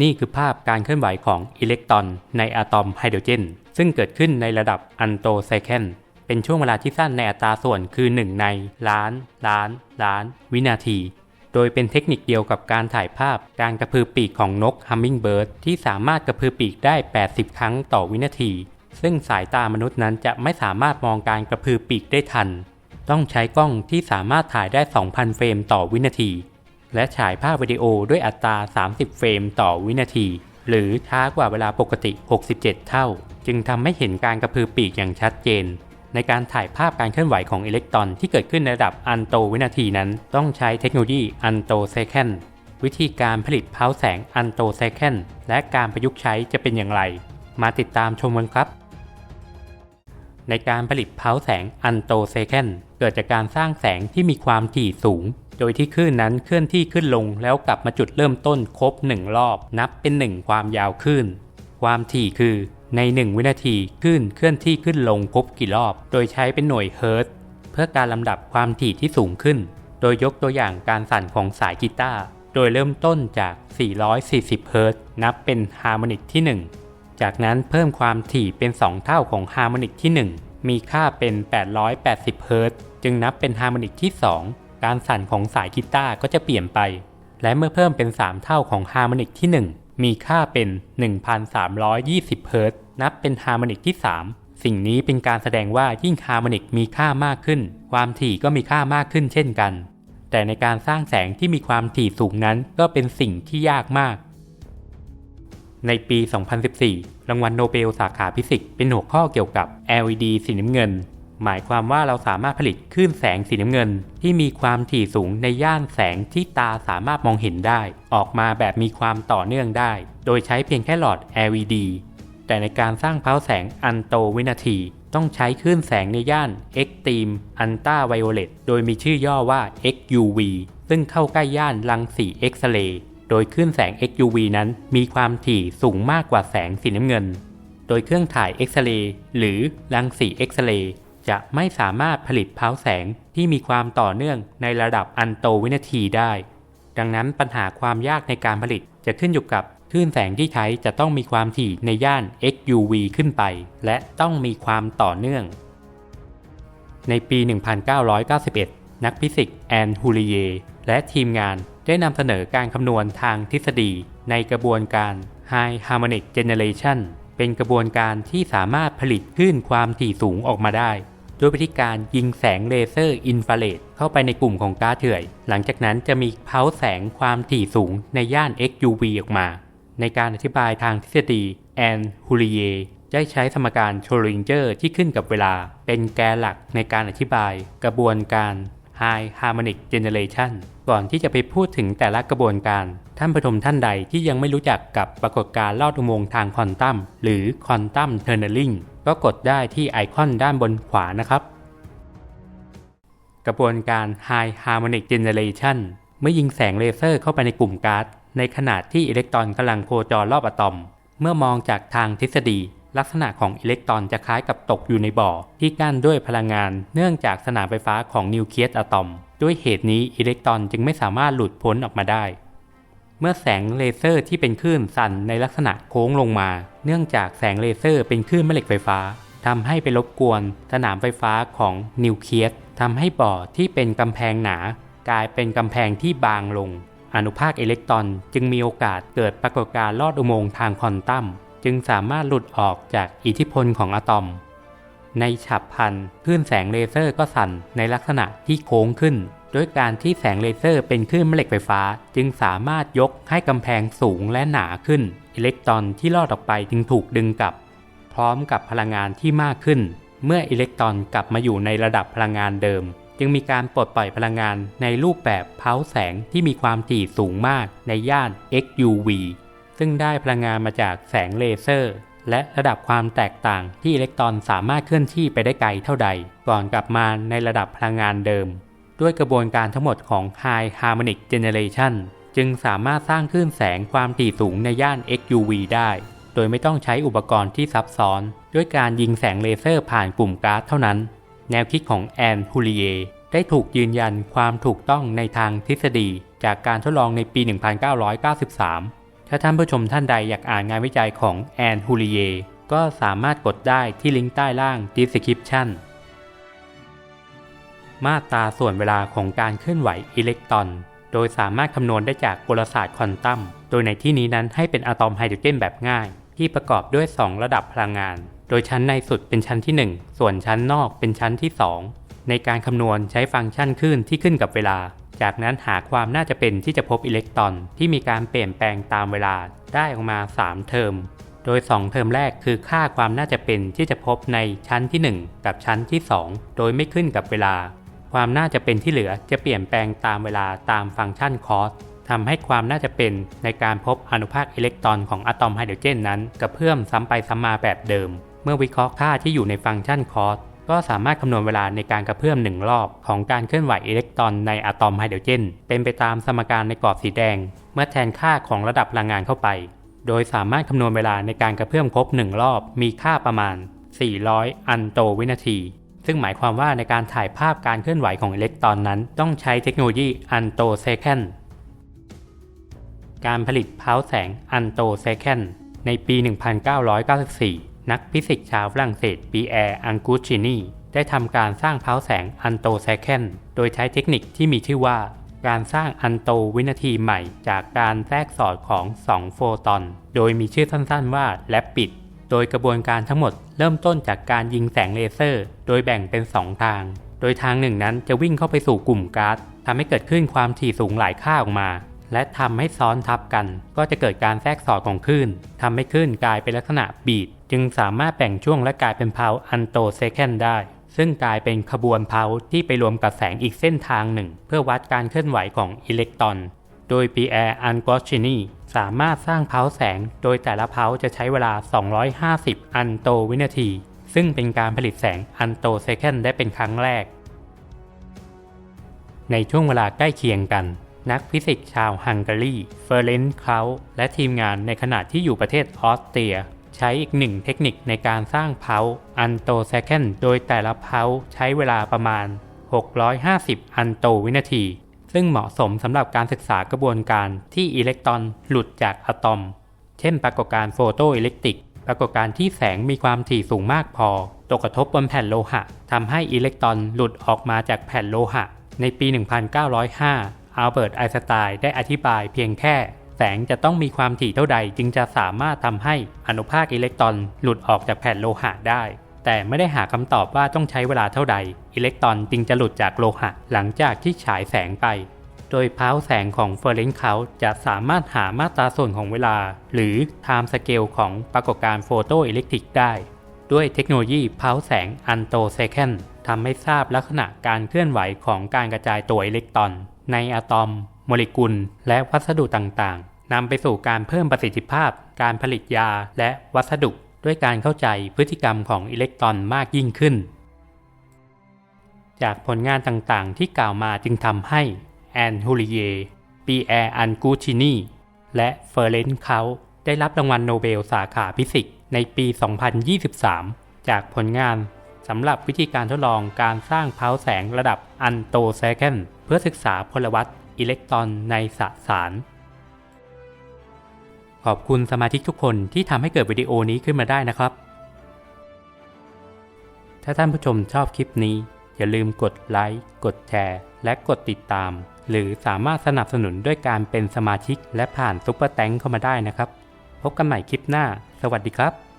นี่คือภาพการเคลื่อนไหวของอิเล็กตรอนในอะตอมไฮโดรเจน ซึ่งเกิดขึ้นในระดับอันโตไซแคนเป็นช่วงเวลาที่สั้นในอัตราส่วนคือ 1 ในล้าน ล้าน ล้าน วินาที โดยเป็นเทคนิคเดียวกับการถ่ายภาพการกระพือปีกของนกฮัมมิงเบิร์ดที่สามารถกระพือปีกได้ 80 ครั้งต่อวินาที ซึ่งสายตามนุษย์นั้นจะไม่สามารถมองการกระพือปีกได้ทัน ต้องใช้กล้องที่สามารถถ่ายได้ 2,000 เฟรมต่อวินาที และฉายภาพวิดีโอด้วยอัตรา 30 เฟรมต่อวินาที หรือช้ากว่าเวลาปกติ 67 เท่า จึงทำให้เห็นการกระพือปีกอย่างชัดเจน ในการถ่ายภาพการเคลื่อนไหวของอิเล็กตรอนที่เกิดขึ้นในระดับอันโตวินาทีนั้น ต้องใช้เทคโนโลยีอันโตไซแคนวิธีการผลิตเพาแสงอันโตไซแคนและการประยุกต์ใช้จะเป็นอย่างไร มาติดตามชมกันครับ ในการผลิตเพาแสงอันโตไซแคนเกิดจากการสร้างแสงที่มีความถี่สูง โดยที่คลื่นนั้นเคลื่อนที่ขึ้นลงแล้วกลับมาจุดเริ่มต้นครบ 1 รอบ นับเป็น 1 ความยาวคลื่น ความถี่คือใน 1 วินาทีคลื่นเคลื่อนที่ขึ้นลงครบกี่รอบ โดยใช้เป็นหน่วยเฮิร์ตเพื่อการลำดับความถี่ที่สูงขึ้น โดยยกตัวอย่างการสั่นของสายกีตาร์โดยเริ่มต้นจาก 440 เฮิร์ตนับเป็นฮาร์โมนิกที่ 1 จากนั้นเพิ่มความถี่เป็น 2 เท่าของฮาร์โมนิกที่ 1 มีค่าเป็น 880 เฮิร์ตจึงนับเป็นฮาร์โมนิกที่ 2 การสั่นของสายกีตาร์ก็จะเปลี่ยนไป และเมื่อเพิ่มเป็น 3 เท่าของฮาร์โมนิกที่ 1 มีค่าเป็น 1,320เฮิร์ตนับเป็นฮาร์โมนิกที่ 3 สิ่งนี้เป็นการแสดงว่ายิ่งฮาร์โมนิกมีค่ามากขึ้น ความถี่ก็มีค่ามากขึ้นเช่นกัน แต่ในการสร้างแสงที่มีความถี่สูงนั้นก็เป็นสิ่งที่ยากมากในปี 2014 รางวัลโนเบลสาขาฟิสิกส์เป็นหัวข้อเกี่ยวกับ LED สีน้ำเงิน หมายความว่าเราสามารถผลิตคลื่นแสงสีน้ำเงิน ที่มีความถี่สูงในย่านแสงที่ตาสามารถมองเห็นได้ ออกมาแบบมีความต่อเนื่องได้ โดยใช้เพียงแค่หลอด LED แต่ในการสร้างเพาแสงอันโตวินาทีต้องใช้คลื่นแสงในย่าน Extreme Ultraviolet โดยมีชื่อย่อว่า XUV ซึ่งเข้าใกล้ย่านรังสีเอ็กซเรย์โดยคลื่นแสง XUV นั้นมีความถี่สูงมากกว่าแสงสีน้ำเงิน โดยเครื่องถ่ายเอ็กซเรย์หรือรังสีเอ็กซเรย์ จะไม่สามารถผลิตเพาแสงที่มีความต่อเนื่องในระดับอันโตวินาทีได้ ดังนั้นปัญหาความยากในการผลิตจะขึ้นอยู่กับคลื่นแสงที่ใช้จะต้องมีความถี่ในย่าน XUV ขึ้นไป และต้องมีความต่อเนื่อง ในปี 1991 นักฟิสิกส์แอนฮูลิเยและทีมงานได้นำเสนอการคำนวณทางทฤษฎีในกระบวนการ High Harmonic Generation เป็นกระบวนการที่สามารถผลิตคลื่นความถี่สูงออกมาได้ด้วยวิธีการยิงแสงเลเซอร์อินฟราเรดเข้าไปในกลุ่มของก๊าซเถื่อย หลังจากนั้นจะมีเพาแสงความถี่สูงในย่าน XUV ออกมา ในการอธิบายทางทฤษฎีแอนฮูลิเยได้ใช้สมการโชลิงเจอร์ที่ขึ้นกับเวลา เป็นแกนหลักในการอธิบายกระบวนการ High Harmonic Generation ก่อนที่จะไปพูดถึงแต่ละกระบวนการ ท่านผู้ชมท่านใดที่ยังไม่รู้จักกับปรากฏการณ์ลอดอุโมงค์ทางควอนตัมหรือควอนตัมเทอร์เนลลิงก็กดได้ที่ไอคอนด้านบนขวานะครับ กระบวนการ High Harmonic Generation เมื่อยิงแสงเลเซอร์เข้าไปในกลุ่มก๊าซในขณะที่อิเล็กตรอนกำลังโคจรรอบอะตอม เมื่อมองจากทางทฤษฎี ลักษณะของอิเล็กตรอนจะคล้ายกับตกอยู่ในบ่อ ที่กั้นด้วยพลังงาน เนื่องจากสนามไฟฟ้าของนิวเคลียสอะตอม ด้วยเหตุนี้อิเล็กตรอนจึงไม่สามารถหลุดพ้นออกมาได้ เมื่อแสงเลเซอร์ที่เป็นคลื่นสั่นในลักษณะโค้งลงมา เนื่องจากแสงเลเซอร์เป็นคลื่นแม่เหล็กไฟฟ้าทำให้ไปรบกวนสนามไฟฟ้าของนิวเคลียสทำให้บ่อที่เป็นกำแพงหนา กลายเป็นกำแพงที่บางลง อนุภาคอิเล็กตรอนจึงมีโอกาสเกิดปรากฏการณ์ลอดอุโมงค์ทางควอนตัม จึงสามารถหลุดออกจากอิทธิพลของอะตอม ในฉับพลันคลื่นแสงเลเซอร์ก็สั่นในลักษณะที่โค้งขึ้นโดยการที่แสงเลเซอร์เป็นคลื่นแม่เหล็กไฟฟ้า จึงสามารถยกให้กำแพงสูงและหนาขึ้น อิเล็กตรอนที่ลอดออกไปจึงถูกดึงกลับ พร้อมกับพลังงานที่มากขึ้น เมื่ออิเล็กตรอนกลับมาอยู่ในระดับพลังงานเดิมจึงมีการปลดปล่อยพลังงานในรูปแบบเพาแสงที่มีความถี่สูงมากในย่าน XUV ซึ่งได้พลังงานมาจากแสงเลเซอร์ และระดับความแตกต่างที่อิเล็กตรอนสามารถเคลื่อนที่ไปได้ไกลเท่าใด ก่อนกลับมาในระดับพลังงานเดิม ด้วยกระบวนการทั้งหมดของ High Harmonic Generation จึงสามารถสร้างคลื่นแสงความถี่สูงในย่าน XUV ได้ โดยไม่ต้องใช้อุปกรณ์ที่ซับซ้อน ด้วยการยิงแสงเลเซอร์ผ่านกลุ่มก๊าซเท่านั้น แนวคิดของแอนฮูลิเยได้ถูกยืนยันความถูกต้องในทางทฤษฎี จากการทดลองในปี 1993 ถ้าท่านผู้ชมท่านใดอยากอ่านงานวิจัยของแอนฮูลิเยก็สามารถกดได้ที่ลิงก์ใต้ล่าง description มาตราส่วนเวลาของการเคลื่อนไหวอิเล็กตรอน โดยสามารถคำนวณได้จากกลศาสตร์ควอนตัม โดยในที่นี้นั้นให้เป็นอะตอมไฮโดรเจนแบบง่าย ที่ประกอบด้วย 2 ระดับพลังงาน โดยชั้นในสุดเป็นชั้นที่ 1 ส่วนชั้นนอกเป็นชั้นที่ 2 ในการคำนวณใช้ฟังก์ชันคลื่นที่ขึ้นกับเวลา จากนั้นหาความน่าจะเป็นที่จะพบอิเล็กตรอนที่มีการเปลี่ยนแปลงตามเวลาได้ออกมา 3 เทอม โดย 2 เทอมแรกคือค่าความน่าจะเป็นที่จะพบในชั้นที่ 1 กับชั้นที่ 2 โดยไม่ขึ้นกับเวลา ความน่าจะเป็นที่เหลือจะเปลี่ยนแปลงตามเวลาตามฟังก์ชันคอสทำให้ความน่าจะเป็นในการพบอนุภาคอิเล็กตรอนของอะตอมไฮโดรเจนนั้นกระเพื่อมซ้ำไปซ้ำมาแบบเดิม เมื่อวิเคราะห์ค่าที่อยู่ในฟังก์ชันคอส ก็สามารถคำนวณเวลาในการกระเพื่อมหนึ่งรอบของการเคลื่อนไหวอิเล็กตรอนในอะตอมไฮโดรเจนเป็นไปตามสมการในกรอบสีแดง เมื่อแทนค่าของระดับพลังงานเข้าไป โดยสามารถคำนวณเวลาในการกระเพื่อมครบหนึ่งรอบมีค่าประมาณ 400 อันโตวินาทีซึ่งหมายความว่าในการถ่ายภาพการเคลื่อนไหวของอิเล็กตรอนนั้น ต้องใช้เทคโนโลยีอันโตเซคันการผลิตเพาแสงอันโตเซคันในปี 1994 นักฟิสิกส์ชาวฝรั่งเศสปีแอร์อังกูชินีได้ทำการสร้างเพาแสงอันโตเซคันโดยใช้เทคนิคที่มีชื่อว่า การสร้างอันโตวินาทีใหม่ จากการแทรกสอดของ 2 โฟตอน โดยมีชื่อสั้นๆว่าแลปปิด โดยกระบวนการทั้งหมดเริ่มต้นจากการยิงแสงเลเซอร์ โดยแบ่งเป็น 2 ทาง โดยทางหนึ่งนั้นจะวิ่งเข้าไปสู่กลุ่มก๊าซทำให้เกิดขึ้นความถี่สูงหลายค่าออกมาและทำให้ซ้อนทับกัน ก็จะเกิดการแทรกสอดของคลื่นทำให้คลื่นกลายเป็นลักษณะบีด จึงสามารถแบ่งช่วงและกลายเป็นเพาอันโตเซคันได้ ซึ่งกลายเป็นขบวนเพาที่ไปรวมกับแสงอีกเส้นทางหนึ่ง เพื่อวัดการเคลื่อนไหวของอิเล็กตรอน โดยปีแอร์อันกอชินีสามารถสร้างเพาแสง โดยแต่ละเพาจะใช้เวลา 250 อันโตวินาที ซึ่งเป็นการผลิตแสงอันโตเซคันได้เป็นครั้งแรก ในช่วงเวลาใกล้เคียงกันนักฟิสิกส์ชาวฮังการี เฟอร์เรนซ์เคาและทีมงานในขณะที่อยู่ประเทศออสเตรีย ใช้อีกหนึ่งเทคนิคในการสร้างเพาอันโตเซคันโดยแต่ละเพาใช้เวลาประมาณ 650 อันโตวินาที ซึ่งเหมาะสมสำหรับการศึกษากระบวนการที่อิเล็กตรอนหลุดจากอะตอม เช่นปรากฏการณ์โฟโตอิเล็กตริก ปรากฏการณ์ที่แสงมีความถี่สูงมากพอ ตกกระทบบนแผ่นโลหะทำให้อิเล็กตรอนหลุดออกมาจากแผ่นโลหะ ในปี 1905อัลเบิร์ตไอน์สไตน์ได้อธิบายเพียงแค่ แสงจะต้องมีความถี่เท่าใดจึงจะสามารถทำให้อนุภาคอิเล็กตรอนหลุดออกจากแผ่นโลหะได้ แต่ไม่ได้หาคำตอบว่าต้องใช้เวลาเท่าใด อิเล็กตรอนจึงจะหลุดจากโลหะหลังจากที่ฉายแสงไป โดยเพาแสงของเฟอร์เรนซ์เคาจะสามารถหามาตราส่วนของเวลา หรือ time scale ของปรากฏการณ์โฟโตอิเล็กตริกได้ ด้วยเทคโนโลยีเพาแสงอันโตเซคันทำให้ทราบลักษณะการเคลื่อนไหวของการกระจายตัวอิเล็กตรอนในอะตอม โมเลกุล และวัสดุต่างๆนำไปสู่การเพิ่มประสิทธิภาพ การผลิตยาและวัสดุด้วยการเข้าใจพฤติกรรมของอิเล็กตรอนมากยิ่งขึ้น จากผลงานต่างๆ ที่กล่าวมาจึงทำให้แอนฮูลิเยปีแอร์อันกูชินีและเฟอร์เรนซ์เขาได้รับรางวัลโนเบลสาขาฟิสิกส์ในปี 2023 จากผลงานสำหรับวิธีการทดลองการสร้างเพาแสงระดับอันโตเซคันเพื่อศึกษาพลวัต อิเล็กตรอนในสสาร ขอบคุณสมาชิกทุกคนที่ทำให้เกิดวิดีโอนี้ขึ้นมาได้นะครับ ถ้าท่านผู้ชมชอบคลิปนี้ อย่าลืมกดไลค์ กดแชร์ และกดติดตาม หรือสามารถสนับสนุนด้วยการเป็นสมาชิกและผ่านซุปเปอร์แตงเข้ามาได้นะครับ พบกันใหม่คลิปหน้า สวัสดีครับ